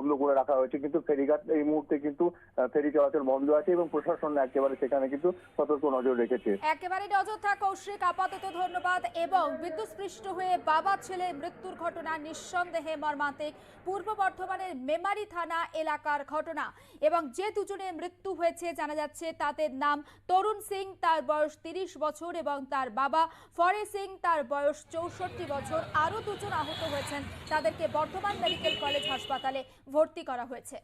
বন্ধ করে রাখা হয়েছে। কিন্তু ফেরিঘাট এই মুহূর্তে কিন্তু ফেরি চলাচল বন্ধ আছে এবং প্রশাসন একেবারে সেখানে কিন্তু সতর্ক নজর রেখেছে। একেবারে নজর থাক কৌশিক, আপাতত ধন্যবাদ এবং বিদ্যুৎস্পৃষ্ট হয়ে বাবা ছেলে মৃত্যুর ঘটনা নিঃসন্দেহে মর্মান্তিক। পূর্ব বর্ধমানের মেমারি থানা এলাকার ঘটনা এবং যে দুজনের মৃত্যু হয়েছে জানা যাচ্ছে, তাদের নাম তরুণ সিং, তার বয়স তিরিশ বছর এবং তার বাবা ফরে সিং, তার বয়স চৌষট্টি বছর। আরও দুজন আহত হয়েছেন তাদেরকে বর্ধমান মেডিকেল কলেজ হাসপাতালে ভর্তি করা হয়েছে।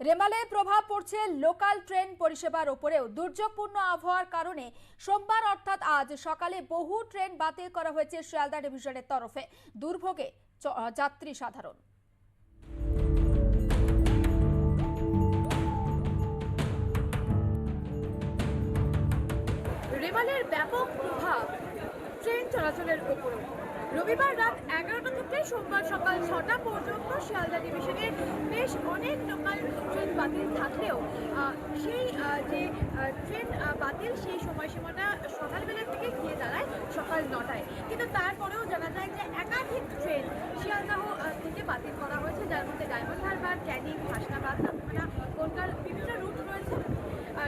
রেমালে প্রভাব পড়ছে লোকাল ট্রেন পরিষেবার ওপরেও। দুর্যোগপূর্ণ আবহাওয়ার কারণে সোমবার অর্থাৎ আজ সকালে বহু ট্রেন বাতিল করা হয়েছে শিয়ালদা ডিভিশনের তরফে। দুর্ভোগে যাত্রী সাধারণ। রেমালের ব্যাপক প্রভাব ট্রেন চলাচলের উপরও রবিবার রাত এগারোটা থেকে সোমবার সকাল ছটা পর্যন্ত শিয়ালদা ডিভিশনের বেশ অনেক লোকাল ট্রেন বাতিল থাকলেও সেই যে ট্রেন বাতিল সেই সময়সীমাটা সকালবেলা থেকে গিয়ে দাঁড়ায় সকাল নটায়। কিন্তু তারপরেও জানা যায় যে একাধিক ট্রেন শিয়ালদাহ থেকে বাতিল করা হয়েছে, যার মধ্যে ডায়মন্ড হারবার, ক্যানিং, হাসনাবাদ নাথমানা কলকার বিভিন্ন রুট রয়েছে।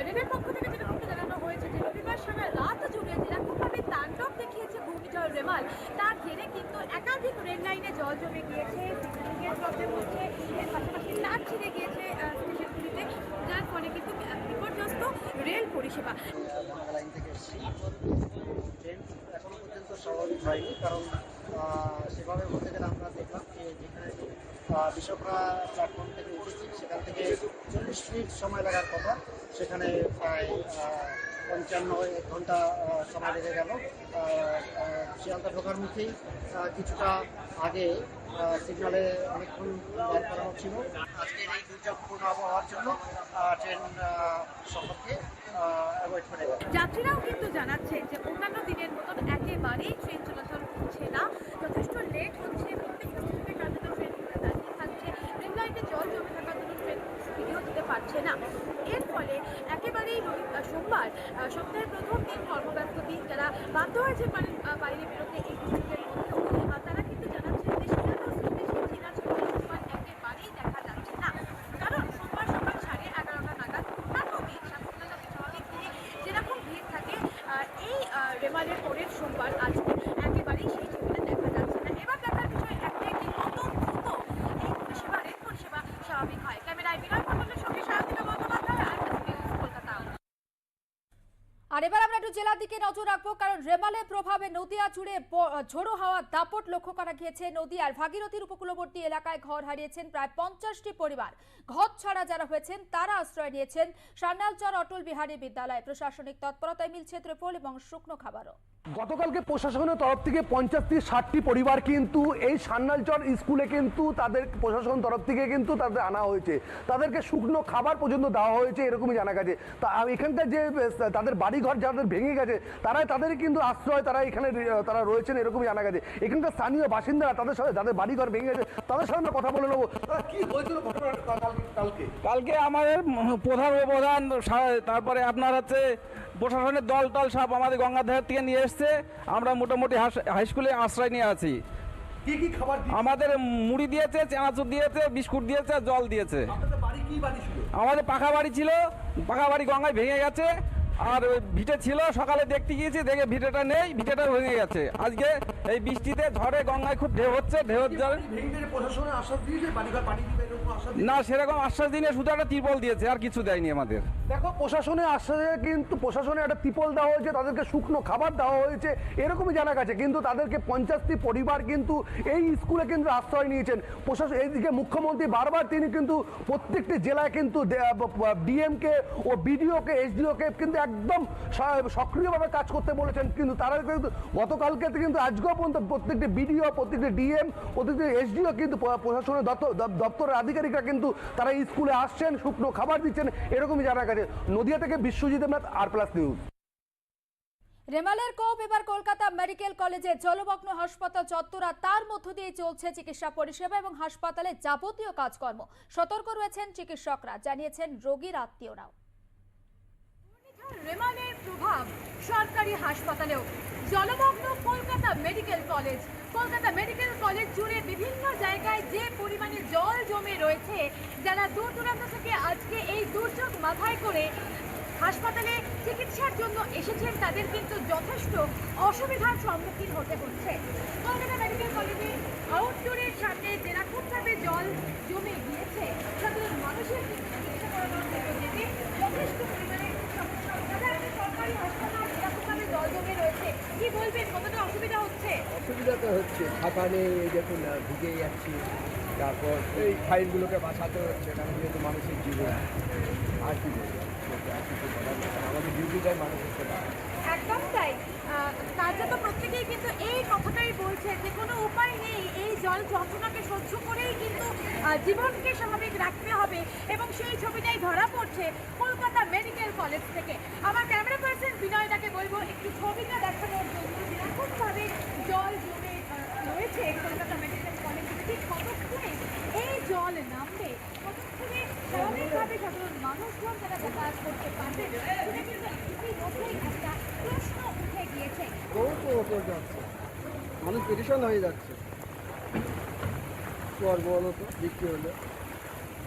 রেলের পক্ষ থেকে যেরকমটা জানানো হয়েছে যে রবিবার সারা রাত জুড়ে যেরকমভাবে তাণ্ডব দেখিয়েছে ঘূর্ণিঝড় রেমাল। তার জেরে কিন্তু একাধিক রেল লাইনে জল জমে গিয়েছে সিগন্যালিংয়ের প্রবলেম হচ্ছে, এর পাশাপাশি তার ছিঁড়ে গিয়েছে স্টেশনগুলিতে, যার ফলে কিন্তু বিপর্যস্ত রেল পরিষেবা। থেকে এসেছি ট্রেন এখনও পর্যন্ত স্বাভাবিক হয়নি, কারণ সেভাবে বলতে গেলে আমরা দেখলাম যে যেখানে বিশ্বকরা প্ল্যাটফর্ম থেকে উঠেছি সেখান থেকে চল্লিশ মিনিট সময় লাগার কথা সেখানে প্রায় পঞ্চান্ন এক ঘণ্টা সময় লেগে গেল। শিয়ালদা ঢোকার মুখেই কিছুটা আগে সিগনালে অনেকক্ষণ দাঁড় করানো ছিল। আজকের এই দুর্যোগপূর্ণ আবহাওয়ার জন্য ট্রেন সম্পর্কে অ্যাভয়েড করে যাত্রীরাও কিন্তু জানাচ্ছেন যে অন্যান্য দিনের মতন একেবারেই ট্রেন চলাচল হচ্ছে না। যথেষ্ট লেট হচ্ছে জল জমে থাকার জন্য ট্রেন স্পিডেও যেতে পারছে না। এর ফলে সোমবার সপ্তাহের প্রথম দিন কর্মব্যস্ত দিন যারা বাধ্য হয়েছে পারেন বাইরে বেরোতে এই দুর্যোগের মধ্যেও আহ, তারা কিন্তু জানাচ্ছেন যে শিয়ালদহ স্টেশন চিনাচলে সোমবার একেবারেই দেখা যাচ্ছে না কারণ সোমবার সকাল সাড়ে এগারোটা নাগাদ অন্যান্য দিন সাতক্ষীরা স্বাভাবিক দিনে যেরকম ভিড় থাকে আহ, এই আহ, রেমালের পরের সোমবার আজকে একেবারেই সেই ছবিটা দেখা যাচ্ছে না এবার দেখার বিষয় একটাই যে কত দ্রুত এই পরিষেবা রেল পরিষেবা স্বাভাবিক হয় ক্যামেরায় বিনয় মণ্ডলের সঙ্গে সারাদিন বন্দ্যোপাধ্যায় আর নিউজ কলকাতা আর এবার নজর রাখব, কারণ রেমালের প্রভাবে নদিয়া জুড়ে ঝোড়ো হাওয়া দাপট লক্ষ্য করা গিয়েছে। নদিয়ার ভাগীরথীর উপকূলবর্তী এলাকায় ঘর হারিয়েছেন প্রায় পঞ্চাশটি পরিবার। ঘর ছাড়া যারা হয়েছেন, তারা আশ্রয় নিয়েছেন সান্যালচর অটল বিহারী বিদ্যালয়। প্রশাসনিক তৎপরতায় মিলছে ত্রিপল এবং শুকনো খাবারও। গতকালকে প্রশাসনের তরফ থেকে পঞ্চাশ থেকে ষাটটি পরিবার কিন্তু এই সান্নালচর স্কুলে কিন্তু তাদের প্রশাসন তরফ থেকে কিন্তু তাদের আনা হয়েছে। তাদেরকে শুকনো খাবার পর্যন্ত দেওয়া হয়েছে, এরকমই জানা গেছে। তা, এখানকার যে, তাদের বাড়িঘর যাদের ভেঙে গেছে তারাই তাদের কিন্তু আশ্রয় তারা এখানে তারা রয়েছেন এরকমই জানা গেছে এখানকার স্থানীয় বাসিন্দারা তাদের সাথে যাদের বাড়িঘর ভেঙে গেছে তাদের সাথে আমরা কথা বলে নেব। তারা কি হয়েছিল কালকে- কালকে? আমাদের প্রধান উপপ্রধান তারপরে আপনার হচ্ছে প্রশাসনের দল টল সব আমাদের গঙ্গাধার থেকে নিয়ে এসছে। আমরা মোটামুটি হাই স্কুলে আশ্রয় নিয়ে আছি। কি কি খাবার আমাদের মুড়ি দিয়েছে চানাচুর দিয়েছে বিস্কুট দিয়েছে জল দিয়েছে। আমাদের পাকা বাড়ি ছিল পাকা বাড়ি গঙ্গায় ভেঙে গেছে। আর ভিটে ছিল সকালে দেখতে গিয়েছি দেখে ভিটেটা নেই ভিটেটা ভেঙে গেছে। আজকে এই বৃষ্টিতে ঝড়ে গঙ্গায় খুব ঢেউ হচ্ছে ঢেউর জল? না সেরকম আশ্বাস দিনে শুধু একটা ত্রিপল দিয়েছে আর কিছু দেয়নি আমাদের। দেখো প্রশাসনের আশ্বাসে কিন্তু প্রশাসনে একটা ত্রিপল দেওয়া হয়েছে তাদেরকে শুকনো খাবার দেওয়া হয়েছে এরকমই জানা গেছে। কিন্তু তাদেরকে পঞ্চাশটি পরিবার কিন্তু এই স্কুলে কিন্তু আশ্রয় নিয়েছেন। প্রশাসন এইদিকে মুখ্যমন্ত্রী বারবার তিনি কিন্তু প্রত্যেকটি জেলায় কিন্তু ডিএমকে ও বিডিওকে এসডিওকে কিন্তু একদম সক্রিয়ভাবে কাজ করতে বলেছেন। কিন্তু তারা কিন্তু গতকালকে কিন্তু আজকেও পর্যন্ত প্রত্যেকটি বিডিও, প্রত্যেকটি ডিএম, প্রত্যেকটি এসডিও কিন্তু প্রশাসনের দপ্তর দপ- দপ্তরের আধিকারিকরা কিন্তু তারা স্কুলে আসছেন, শুকনো খাবার দিচ্ছেন, এরকমই জানা গেছে নদিয়া থেকে Biswajit Nath R plus news. রেমালের কোপ, এবার কলকাতা মেডিকেল কলেজে জলমগ্ন হাসপাতাল চত্বর তার মধ্য দিয়ে চলছে চিকিৎসা পরিষেবা এবং হাসপাতালে যাবতীয় কাজকর্ম। সতর্ক রয়েছেন চিকিৎসকরা, জানিয়েছেন রোগীর আত্মীয়রাও। রেমালের প্রভাব সরকারি হাসপাতালেও। জলমগ্ন Kolkata medical college. Kolkata medical college জুড়ে বিভিন্ন জায়গায় যে পরিমাণে জল জমে রয়েছে, যারা দূর দূরান্ত থেকে আজকে এই দুর্যোগ মাথায় করে হাসপাতালে চিকিৎসার জন্য এসেছেন, তাদের কিন্তু যথেষ্ট অসুবিধার সম্মুখীন হতে হচ্ছে। কলকাতা মেডিকেল কলেজের আউটডোরের সামনে যেরকমভাবে জল জমে গিয়েছে সাধারণ মানুষের কিন্তু চিকিৎসা করানোর জন্য যেতে যথেষ্ট পরিমাণে সমস্যা হচ্ছে। সাধারণ সরকারি জল জমে রয়েছে কি বলবেন কতটা অসুবিধা হচ্ছে অসুবিধা তো হচ্ছে ছাতা নেই এই দেখুন ভিজে যাচ্ছি। তারপর এই ফাইলগুলোকে বাঁচাতে হচ্ছে কারণ যেহেতু মানুষের জীবন আর কি আমাদের ডিউটিটাই মানুষের সেবা। একদম তাই। আহ, কার্যত প্রত্যেকেই কিন্তু এই কথাটাই বলছে যে কোনো উপায় নেই এই জল যন্ত্রণাকে সহ্য করেই কিন্তু জীবনকে স্বাভাবিক রাখতে হবে। এবং সেই ছবিটাই ধরা পড়ছে কলকাতা মেডিকেল কলেজ থেকে। আমার ক্যামেরা পার্সন বিনয়দাকে বলব, একটু ছবিটা দেখানোর জন্য যেরকমভাবে জল জমে রয়েছে কলকাতা মেডিকেল কলেজে। ঠিক কতক্ষণে এই জল নামবে, কতক্ষণে স্বাভাবিকভাবে সাধারণ মানুষজন যারা যাতায়াত করতে যাচ্ছে। মানুষ পেরেশান হয়ে যাচ্ছে। বলো তো বৃষ্টি হলে।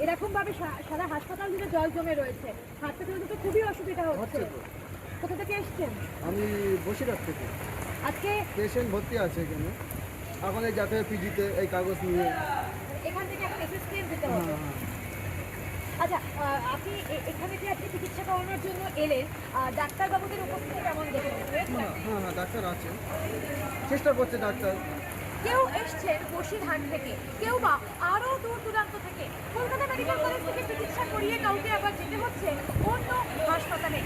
এরকম ভাবে সারা হাসপাতাল জুড়ে জল জমে রয়েছে। হাসপাতালে তো খুবই অসুবিধা হচ্ছে। কোথা থেকে এসছেন? আমি বসিরহাট থেকে। আজকে পেশেন্ট ভর্তি আছে এখানে। এখন এই যাতে পিজিতে এই কাগজ নিয়ে। এখান থেকে একটা এসএসকেএম দিতে হবে। হ্যাঁ, আচ্ছা আপনি এখানে যে আপনি চিকিৎসা করানোর জন্য এলেন ডাক্তারবাবুদের উপস্থিতি কেমন দেখেছেন? হ্যাঁ হ্যাঁ হ্যাঁ ডাক্তার আছে। চেষ্টা করছে ডাক্তার। কেউ এসছেন বসিরহাট থেকে, কেউ বা আরও দূর দূরান্ত থেকে। কলকাতা মেডিকেল কলেজ থেকে চিকিৎসা করিয়ে কাউকে আবার যেতে হচ্ছে অন্য হাসপাতালে।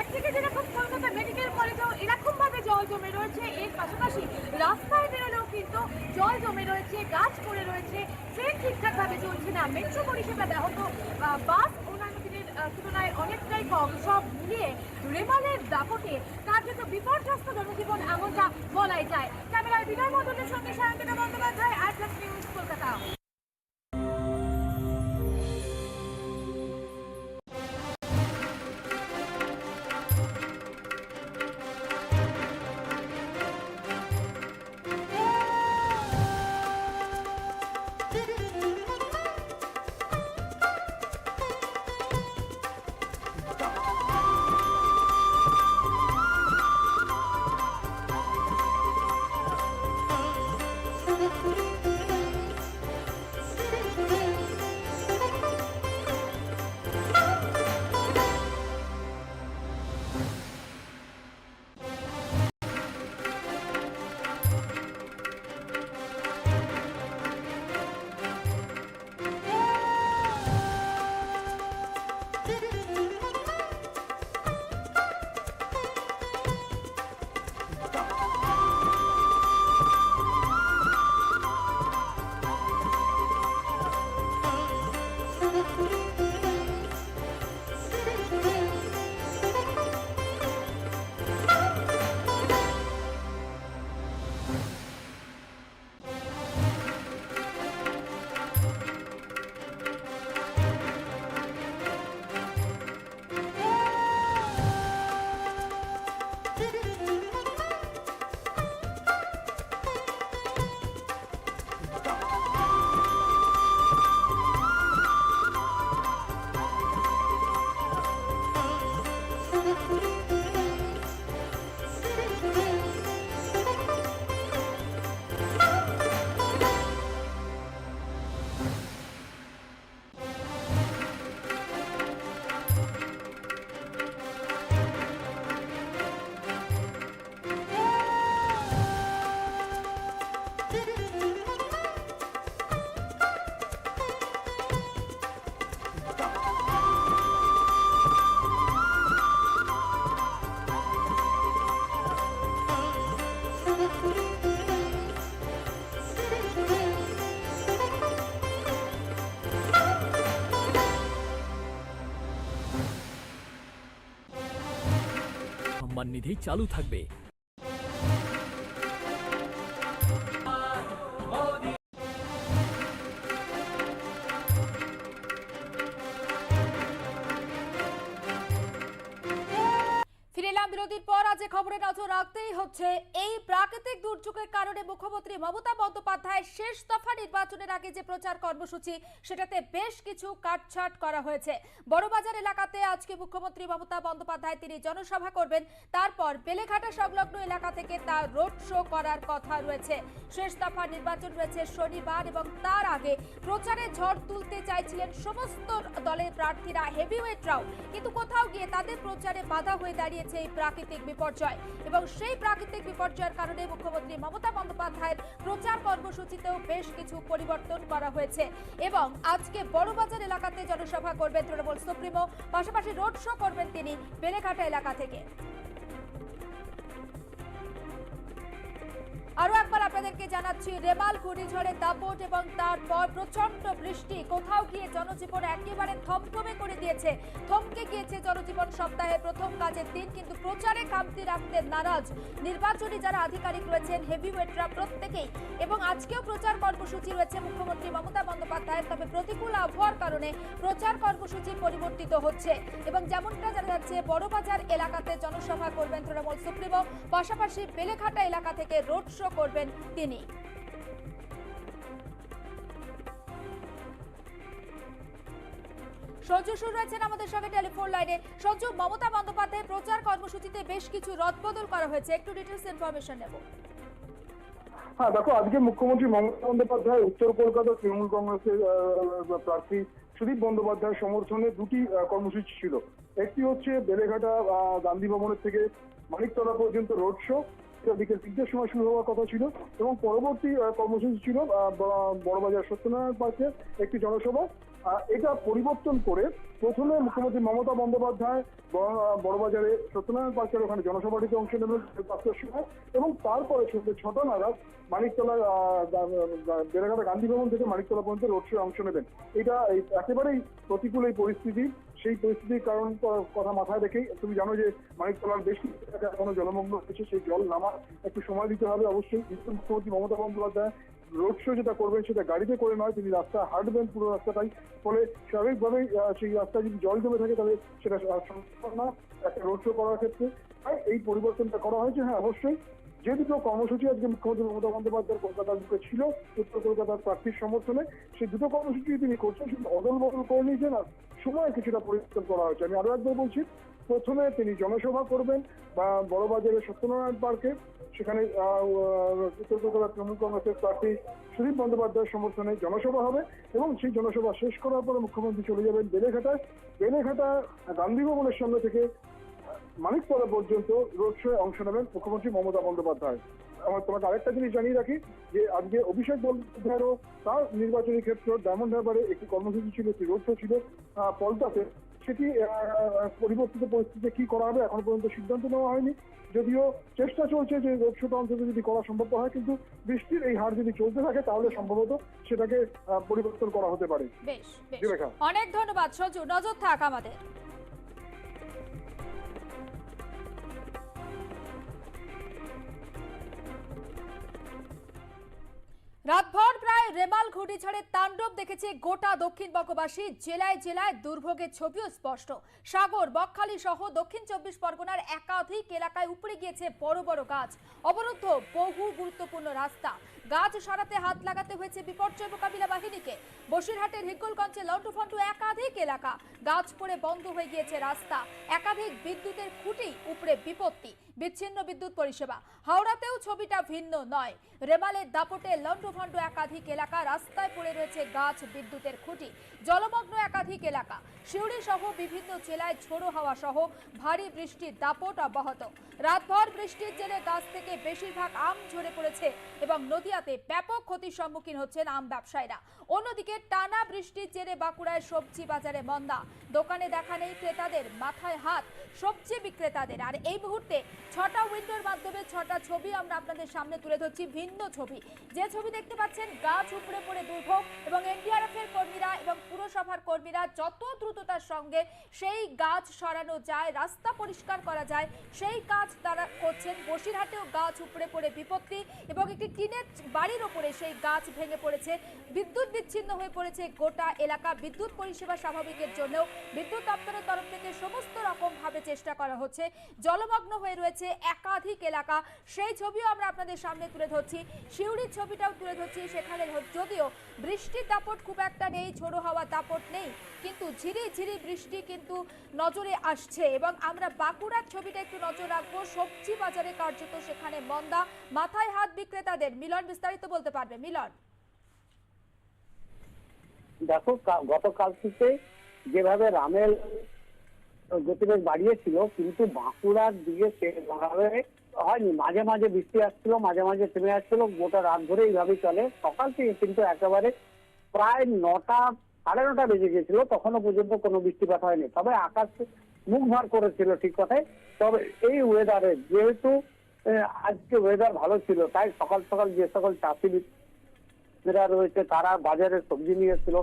একদিকে যেরকম কলকাতা মেডিকেল কলেজেও এরকমভাবে জল জমে রয়েছে, এর পাশাপাশি রাস্তায় বেরোলেও কিন্তু জল জমে রয়েছে, গাছ পড়ে রয়েছে ট্রেন ঠিকঠাকভাবে চলছে না। মেট্রো পরিষেবা ব্যাহত বাস অন্যান্য দিনের তুলনায় অনেকটাই কম। সব মিলিয়ে রেমালের দাপটে কার্যত বিপর্যস্ত জনজীবন এমনটা বলাই যায়। ক্যামেরার বিনয় মন্ডলের সঙ্গে সায়ন্তিকা বন্দ্যোপাধ্যায় আটলাস নিউজ। সম্মান নিধি চালু থাকবে। ফিরে এলাম বিরতির যে খবরে নজর রাখতেই হচ্ছে। এই প্রাকৃতিক দুর্যোগের কারণে মুখ্যমন্ত্রী মমতা বন্দ্যোপাধ্যায়ের শেষ দফা নির্বাচনের আগে যে প্রচার কর্মসূচি, সেটাতে বেশ কিছু কাটছাট করা হয়েছে। বড়বাজার এলাকাতে আজকে মুখ্যমন্ত্রী মমতা বন্দ্যোপাধ্যায় তিনি জনসভা করবেন। তারপর বেলেঘাটা সংলগ্ন এলাকা থেকে তার রোড শো করার কথা রয়েছে। শেষ দফা নির্বাচন রয়েছে শনিবার এবং তার আগে প্রচারে ঝড় তুলতে চাইছিলেন সমস্ত দলের প্রার্থীরা হেভিওয়েটরাও কিন্তু কোথাও গিয়ে তাদের প্রচারে বাধা হয়ে দাঁড়িয়েছে এই প্রাকৃতিক বিপর্যয় এবং সেই প্রাকৃতিক বিপর্যয়ের কারণে মুখ্যমন্ত্রী মমতা বন্দ্যোপাধ্যায়ের প্রচার কর্মসূচিতেও বেশ কিছু পরিবর্তন করা হয়েছে। এবং আজকে বড়বাজার এলাকাতে জনসভা করবেন তৃণমূল সুপ্রিমো, পাশাপাশি রোড শো করবেন তিনি বেলেঘাটা এলাকা থেকে। আরও একবার আপনাদেরকে জানাচ্ছি, রেমাল ঘূর্ণিঝড়ের দাপট এবং তারপর প্রচণ্ড বৃষ্টি। কোথাও গিয়ে জনজীবন একেবারে থমথমে করে দিয়েছে। থমকে গিয়েছে জনজীবন সপ্তাহে প্রথম কাজের দিন, কিন্তু প্রচারে খামতি রাখতে নারাজ। নির্বাচনী যারা আধিকারিক রয়েছেন, হেভিওয়েটরা প্রত্যেকেই। এবং আজকেও প্রচার কর্মসূচি রয়েছে মুখ্যমন্ত্রী মমতা বন্দ্যোপাধ্যায়ের। তবে প্রতিকূল আবহাওয়ার কারণে প্রচার কর্মসূচি পরিবর্তিত হচ্ছে। এবং যেমনটা জানা যাচ্ছে, বড়বাজার এলাকাতে জনসভা করবেন তৃণমূল সুপ্রিমো। পাশাপাশি বেলেঘাটা এলাকা থেকে রোড শো করবেন তিনি। সঞ্জু শুরু রয়েছেন আমাদের সঙ্গে টেলিফোন লাইনে। সঞ্জু মমতা বন্দ্যোপাধ্যায়ের প্রচার কর্মসূচিতে বেশ কিছু রদবদল করা হয়েছে। একটু ডিটেলস ইনফরমেশন নেব। হ্যাঁ দেখো, আজকে মুখ্যমন্ত্রী মমতা বন্দ্যোপাধ্যায়, উত্তর কলকাতা তৃণমূল কংগ্রেসের প্রার্থী সুদীপ বন্দ্যোপাধ্যায়ের সমর্থনে দুটি কর্মসূচি ছিল। একটি হচ্ছে বেলেঘাটা গান্ধী ভবনের থেকে মানিকতলা পর্যন্ত রোড শো বিকেল তিনটের সময় শুরু হওয়ার কথা ছিল এবং পরবর্তী কর্মসূচি ছিল বড়বাজার সত্যনারায়ণ পার্কে একটি জনসভা। এটা পরিবর্তন করে প্রথমে মুখ্যমন্ত্রী মমতা বন্দ্যোপাধ্যায় বড়- বড়বাজারে সত্যনারায়ণ পার্কের ওখানে জনসভাটিতে অংশ নেবেন পাঁচটার সময় এবং তারপরে সন্ধ্যে ছটা নাগাদ মানিকতলা বেড়াঘাটা গান্ধী ভবন থেকে মানিকতলা পর্যন্ত রোড শো অংশ নেবেন। এটা একেবারেই প্রতিকূল এই পরিস্থিতি। সেই পরিস্থিতির কারণ কথা মাথায় রেখেই তুমি জানো যে মানিকতলার বেশ কিছু এলাকা এখনও জলমগ্ন হয়েছে, সেই জল নামা একটু সময় দিতে হবে অবশ্যই। মুখ্যমন্ত্রী মমতা বন্দ্যোপাধ্যায় রোড শো যেটা করবেন সেটা গাড়িতে করে নয়, তিনি রাস্তা হাঁটবেন পুরো রাস্তাটাই। ফলে স্বাভাবিকভাবেই সেই রাস্তায় যদি জল জমে থাকে তাহলে সেটা সম্ভব না, একটা রোড শো করার ক্ষেত্রে। এই পরিবর্তনটা করা হয়েছে হ্যাঁ অবশ্যই। যে দুটো কর্মসূচি আজকে মুখ্যমন্ত্রী মমতা বন্দ্যোপাধ্যায়ের কলকাতার বুকে ছিল, উত্তর কলকাতার প্রার্থীর সমর্থনে সেই দুটো কর্মসূচি তিনি করছেন সেটা অদল বদল করে নিয়েছেন আর সময় কিছুটা পরিবর্তন করা হয়েছে। আমি আরও একবার বলছি, প্রথমে তিনি জনসভা করবেন বা বড়বাজারের সত্যনারায়ণ পার্কে, সেখানে উত্তর কলকাতার তৃণমূল কংগ্রেসের প্রার্থী সুদীপ বন্দ্যোপাধ্যায়ের সমর্থনে জনসভা হবে এবং সেই জনসভা শেষ করার পরে মুখ্যমন্ত্রী চলে যাবেন বেলেঘাটায়। বেলেঘাটা গান্ধী ভবনের সামনে থেকে মানিকতলা পর্যন্ত রোড শোয়ে অংশ নেবেন মুখ্যমন্ত্রী মমতা বন্দ্যোপাধ্যায়। আমার তোমাকে আরেকটা জিনিস জানিয়ে রাখি যে আজকে অভিষেক বন্দ্যোপাধ্যায়েরও তার নির্বাচনী ক্ষেত্র ডায়মন্ড হারবারে একটি কর্মসূচি ছিল একটি রোড শো ছিল পলতাতে সেটি পরিবর্তিত পরিস্থিতিতে কি করা হবে এখন পর্যন্ত সিদ্ধান্ত নেওয়া হয়নি। যদিও চেষ্টা চলছে যে রোড শোটা অন্তত যদি করা সম্ভব হয় কিন্তু বৃষ্টির এই হার যদি চলতে থাকে তাহলে সম্ভবত সেটাকে পরিবর্তন করা হতে পারে। অনেক ধন্যবাদ সঞ্জু নজর থাক আমাদের। রাতভর প্রায় রেমাল ঘূর্ণিঝড়ের তাণ্ডব দেখেছে গোটা দক্ষিণ দক্ষিণবঙ্গবাসী জেলায় জেলায় দুর্ভোগের ছবিও স্পষ্ট। সাগর, বকখালি সহ দক্ষিণ চব্বিশ পরগনার একাধিক এলাকায় উপড়ে গিয়েছে বড় বড় গাছ। অবরুদ্ধ বহু গুরুত্বপূর্ণ রাস্তা। গাছ সরাতে, হাত লাগাতে হয়েছে বিপর্যয় মোকাবিলা বাহিনীকে। বসিরহাটের হিঙ্গলগঞ্জে লন্ডফন্ড একাধিক এলাকা। গাছ পড়ে বন্ধ হয়ে গিয়েছে রাস্তা। একাধিক বিদ্যুতের খুঁটি উপরে বিপত্তি। বিচ্ছিন্ন বিদ্যুৎ পরিষেবা। হাওড়াতেও ছবিটা ভিন্ন নয়। রেমালের দাপটে লন্ডভন্ড একাধিক এলাকা। রাস্তায় পড়ে রয়েছে গাছ বিদ্যুতের খুঁটি। জলমগ্ন একাধিক এলাকা। সিউড়ি সহ বিভিন্ন জেলায় ঝোড়ো হাওয়া সহ ভারী বৃষ্টির দাপট অব্যাহত। রাতভর বৃষ্টির জেলে গাছ থেকে বেশিরভাগ আম ঝরে পড়েছে এবং নদিয়াতে ব্যাপক ক্ষতির সম্মুখীন হচ্ছেন আম ব্যবসায়ীরা। অন্যদিকে টানা বৃষ্টির জেরে বাঁকুড়ায় সবজি বাজারে মন্দা। দোকানে দেখা নেই ক্রেতাদের, মাথায় হাত সবজি বিক্রেতাদের। আর এই মুহূর্তে ছটা উইন্ডোর মাধ্যমে ছটা ছবি আমরা আপনাদের সামনে তুলে ধরছি, ভিন্ন ছবি। যে ছবি দেখতে পাচ্ছেন, গাছ উপড়ে পড়ে দুর্ভোগ এবং এনডিআরএফ এর কর্মীরা এবং পুরসভার কর্মীরা যত দ্রুততার সঙ্গে সেই গাছ সরানো যায়, রাস্তা পরিষ্কার করা যায়, সেই কাজ তারা করছেন। বসিরহাটেও গাছ উপড়ে পড়ে বিপত্তি এবং একটি টিনের বাড়ির ওপরে সেই গাছ ভেঙে পড়েছে, বিদ্যুৎ বিচ্ছিন্ন হয়ে পড়েছে গোটা এলাকা। বিদ্যুৎ পরিষেবা স্বাভাবিকের জন্য বিদ্যুৎ দপ্তরের তরফ থেকে সমস্ত রকম ভাবে চেষ্টা করা হচ্ছে। জলমগ্ন হয়ে রয়েছে একাধিক এলাকা। সেই ছবিও আমরা আপনাদের সামনে তুলে ধরছি। শিউড়ির ছবিটাও তুলে ধরছি। সেখানে যদিও বৃষ্টির দাপট খুব একটা নেই, ঝোড়ো হওয়ার দাপট নেই, কিন্তু ঝিরি ঝিরি বৃষ্টি কিন্তু নজরে আসছে এবং আমরা বাঁকুড়ার ছবিটা একটু নজর রাখব। সবজি বাজারে কার্যত সেখানে মন্দা, মাথায় হাত বিক্রেতাদের মিলন বিস্তারিত বলতে পারবে, মিলন। দেখো গতকাল থেকে যেভাবে রামেল গতিবেগ বাড়িয়েছিল, কিন্তু বাঁকুড়ার দিকে সেভাবে হয়নি। মাঝে মাঝে বৃষ্টি আসছিল, মাঝে মাঝে থেমে আসছিল, গোটা রাত ধরে এইভাবেই চলে। সকাল থেকে কিন্তু একেবারে প্রায় নটা, সাড়ে নটা বেজে গেছিল তখনও পর্যন্ত কোনো বৃষ্টিপাত হয়নি। তবে আকাশ মুখ ভার করেছিল ঠিক কথাই। তবে এই ওয়েদারে যেহেতু আজকে ওয়েদার ভালো ছিল তাই সকাল সকাল যে সকল চাষি যারা রয়েছে তারা বাজারে সবজি নিয়ে এসেছিল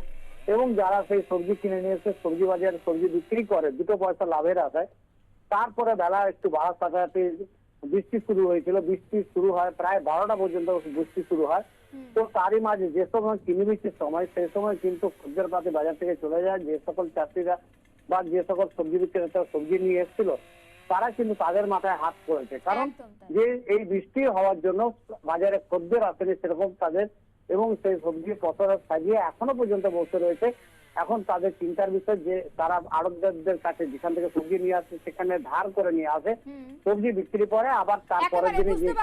এবং যারা সেই সবজি কিনে নিয়ে এসে সবজি বাজারে সবজি বিক্রি করে দুটো পয়সা লাভের আশায় তারপরে বেলা একটু বাড়ার সাথে সাথে বৃষ্টি শুরু হয়েছিল বৃষ্টি শুরু হয় প্রায় বারোটা পর্যন্ত বৃষ্টি শুরু হয়। তো তারই মাঝে যে সময় কিনে বিক্রির সময় সেই সময় কিন্তু খদ্দের পাতি বাজার থেকে চলে যায় যে সকল চাষিরা বা যে সকল সবজি বিক্রেতা সবজি নিয়ে এসেছিল তারা কিন্তু তাদের মাথায় হাত পড়েছে কারণ যে এই বৃষ্টি হওয়ার জন্য বাজারে খদ্দের আসেনি সেরকম তাদের এবং সেই সবজি পচরা সাজিয়ে এখনও পর্যন্ত বসে রয়েছে। এখন তাদের চিন্তার বিষয় যে তারা আড়তদারদের কাছে যেখান থেকে সবজি নিয়ে আসে সেখানে ধার করে নিয়ে আসে। সবজি বিক্রি করে আবার একেবারে দিনে যে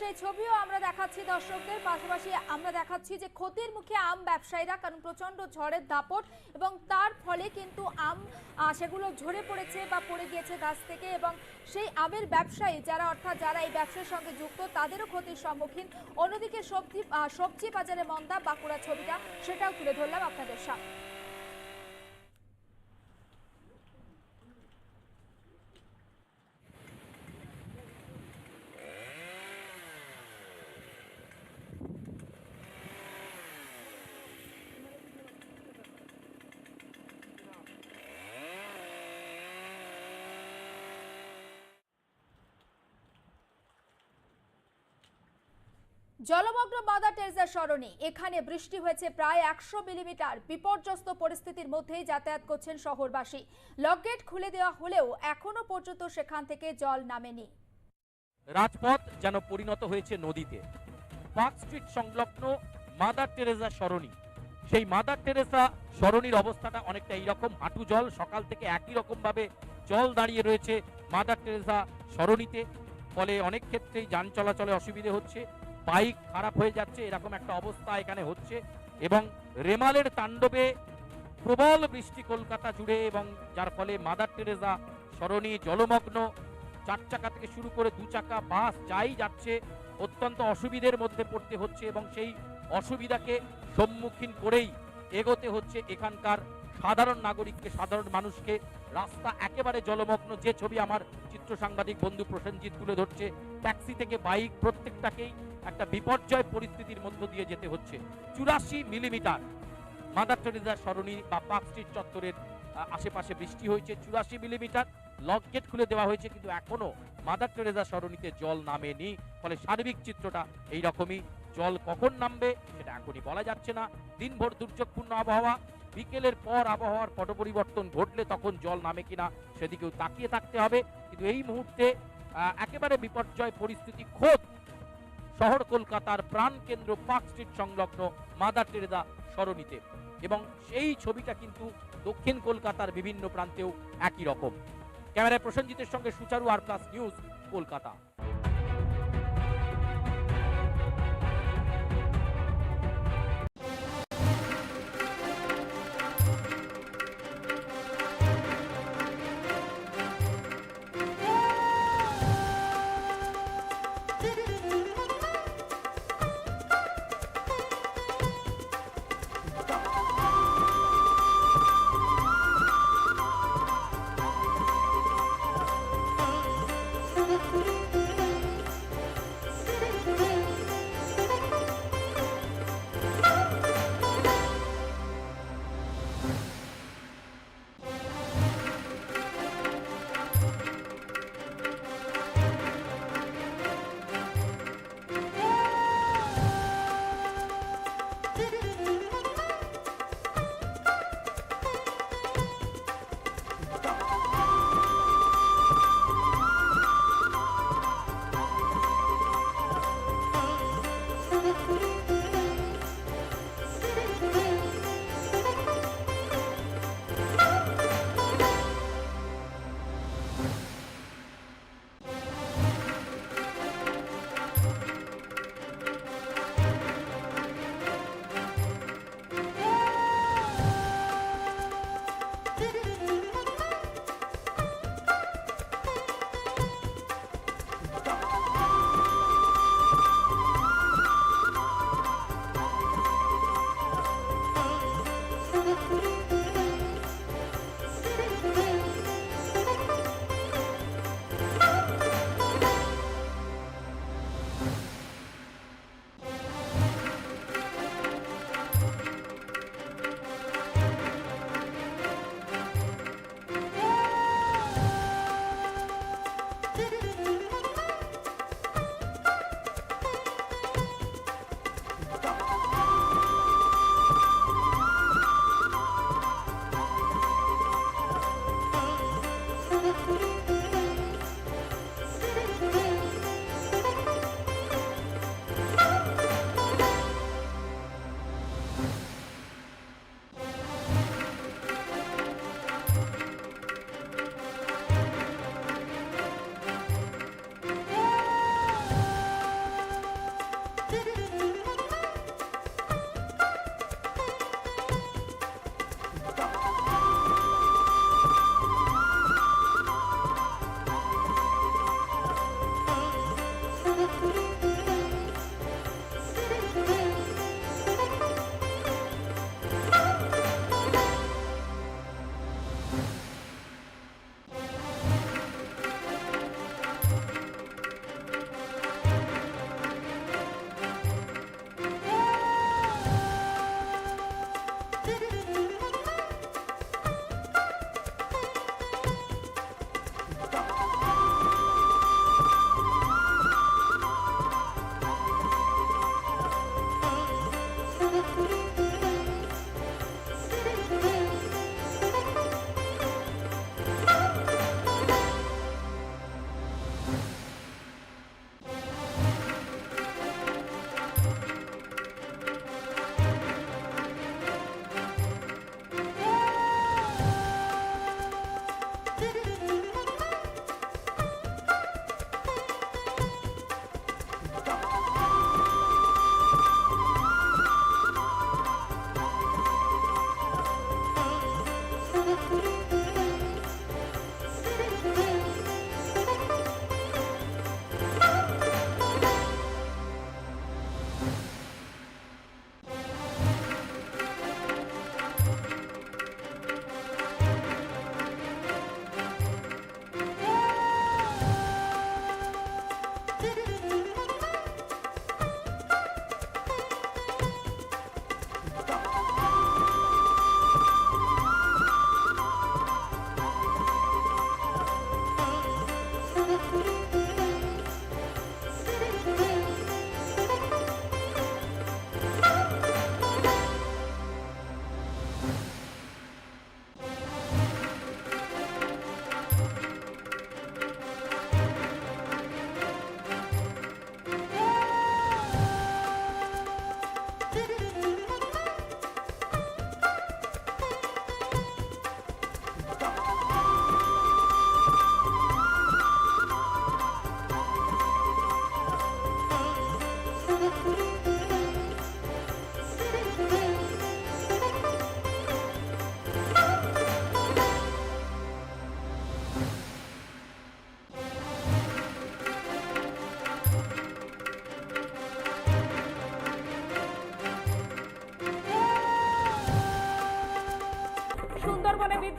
সেই ছবিও আমরা দেখাচ্ছি দর্শকদের পাশাপাশি আমরা দেখাচ্ছি যে ক্ষতির মুখে আম ব্যবসায়ীরা কারণ প্রচণ্ড ঝড়ের দাপট এবং তার ফলে কিন্তু আম সেগুলো ঝরে পড়েছে বা পড়ে গিয়েছে গাছ থেকে এবং সেই আমের ব্যবসায়ী যারা অর্থাৎ যারা এই ব্যবসার সঙ্গে যুক্ত তাদেরও ক্ষতির সম্মুখীন। অন্যদিকে সবজি সবজি বাজারে মন্দা বাঁকুড়া ছবিটা সেটাও তুলে ধরলাম আপনাদের সামনে। জলমগ্ন মাদার টেরেজা সরণি। এখানে বৃষ্টি হয়েছে প্রায় একশো মিলিমিটার। বিপর্যস্ত পরিস্থিতির মধ্যেই যাতায়াত করছেন শহরবাসী। লকগেট খুলে দেওয়া হলেও এখনও পর্যন্ত সেখান থেকে জল নামেনি। রাজপথ যেন পরিণত হয়েছে নদীতে। পার্ক স্ট্রিট সংলগ্ন মাদার টেরেজা সরণি। সেই মাদার টেরেসা সরণির অবস্থাটা অনেকটা এইরকম। হাঁটু জল, সকাল থেকে একই রকম ভাবে জল দাঁড়িয়ে রয়েছে মাদার টেরেসা সরণিতে। ফলে অনেক ক্ষেত্রেই যান চলাচলে অসুবিধে হচ্ছে। বাইক খারাপ হয়ে যাচ্ছে, এরকম একটা অবস্থা এখানে হচ্ছে। এবং রেমালের তাণ্ডবে প্রবল বৃষ্টি কলকাতা জুড়ে এবং যার ফলে মাদার টেরেসা, সরণি, জলমগ্ন, চার চাকা থেকে শুরু করে দু চাকা, বাস যাই যাচ্ছে, অত্যন্ত অসুবিধের মধ্যে পড়তে হচ্ছে এবং সেই অসুবিধাকে সম্মুখীন করেই এগোতে হচ্ছে এখানকার সাধারণ নাগরিককে, সাধারণ মানুষকে। রাস্তা একেবারে জলমগ্ন, যে ছবি আমার চিত্র সাংবাদিক বন্ধু প্রসেনজিৎ তুলে ধরছে, ট্যাক্সি থেকে বাইক প্রত্যেকটাকেই একটা বিপর্যয় পরিস্থিতির মধ্য দিয়ে যেতে হচ্ছে। চুরাশি মিলিমিটার। মাদার টেরেজা সরণি বা পার্ক স্ট্রিট চত্বরের আশেপাশে বৃষ্টি হয়েছে। চুরাশি মিলিমিটার। লক গেট খুলে দেওয়া হয়েছে, কিন্তু এখনও মাদার টেরেজা সরণিতে জল নামেনি। ফলে সার্বিক চিত্রটা এই রকমই জল কখন নামবে সেটা এখনই বলা যাচ্ছে না। দিনভর দুর্যোগপূর্ণ আবহাওয়া। বিকেলের পর আবহাওয়ার পট পরিবর্তন ঘটলে তখন জল নামে কিনা সেদিকেও তাকিয়ে থাকতে হবে। কিন্তু এই মুহূর্তে একেবারে বিপর্যয় পরিস্থিতি খোদ শহর কলকাতার প্রাণকেন্দ্র পার্ক স্ট্রিট সংলগ্ন মাদার টেরেদা সরণিতে। এবং সেই ছবিটা কিন্তু দক্ষিণ কলকাতার বিভিন্ন প্রান্তেও একই রকম। ক্যামেরায় প্রসেনজিতের সঙ্গে Sucharu R plus news Kolkata.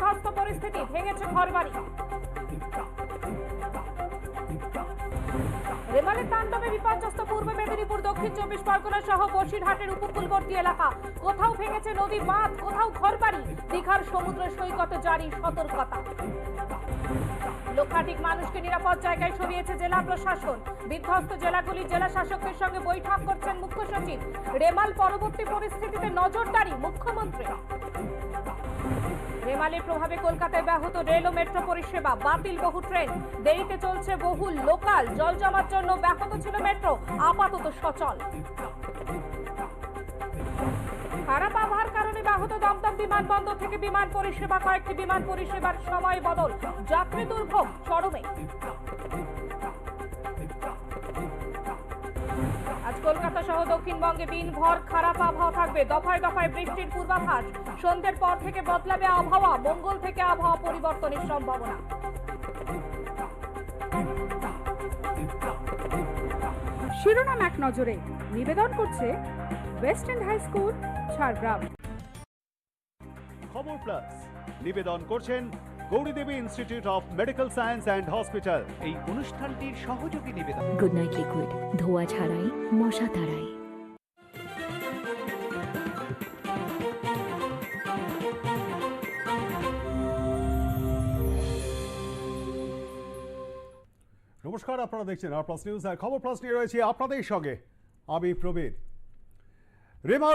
বিধ্বস্ত পরিস্থিতি, ভেঙেছে ঘরবাড়ি। রেমালের তাণ্ডবে বিপর্যস্ত পূর্ব মেদিনীপুর, দক্ষিণ চব্বিশ পরগনা সহ বসিরহাটের উপকূলবর্তী এলাকা। কোথাও ভেঙেছে নদী, বাঁধ, কোথাও ঘরবাড়ি। দীঘার সমুদ্র সৈকতে জারি সতর্কতা। লক্ষাধিক মানুষকে নিরাপদ জায়গায় সরিয়েছে জেলা প্রশাসন। বিধ্বস্ত জেলাগুলি জেলা শাসকদের সঙ্গে বৈঠক করছেন মুখ্য সচিব। রেমাল পরবর্তী পরিস্থিতিতে নজরদারি মুখ্যমন্ত্রী রেমালের প্রভাবে কলকাতায় ব্যাহত রেল ও মেট্রো পরিষেবা, বাতিল বহু ট্রেন। দেরিতে চলছে বহু লোকাল, জল জমার জন্য ব্যাহত ছিল মেট্রো, আপাতত সচল। খারাপ আবহাওয়ার কারণে ব্যাহত দমদম বিমানবন্দর থেকে বিমান পরিষেবা, কয়েকটি বিমান পরিষেবার সময় বদল। যাত্রী দুর্ভোগ, চরমে। কলকাতা সহ দক্ষিণবঙ্গে দিনভর খারাপ আবহাওয়া থাকবে। দফায় দফায় বৃষ্টির পূর্বাভাস। সন্ধ্যের পর থেকে বদলাবে আবহাওয়া, মঙ্গল থেকে আবহাওয়া পরিবর্তনের সম্ভাবনা। শিরোনাম এক নজরে, নিবেদন করছে West End High School Jhargram Khabar plus, নিবেদন করছেন Gouridevi Institute of Medical Science and Hospital এই অনুষ্ঠানটির সহযোগী নিবেদন। গুড নাইট লিকুইড ধোয়া ছাড়াই মশা তাড়াই। নমস্কার আপনারা দেখছেন আর প্লাস নিউজ আর খবর প্লাস নিয়ে রয়েছে আপনাদের সঙ্গে আমি প্রবীর। রেমাল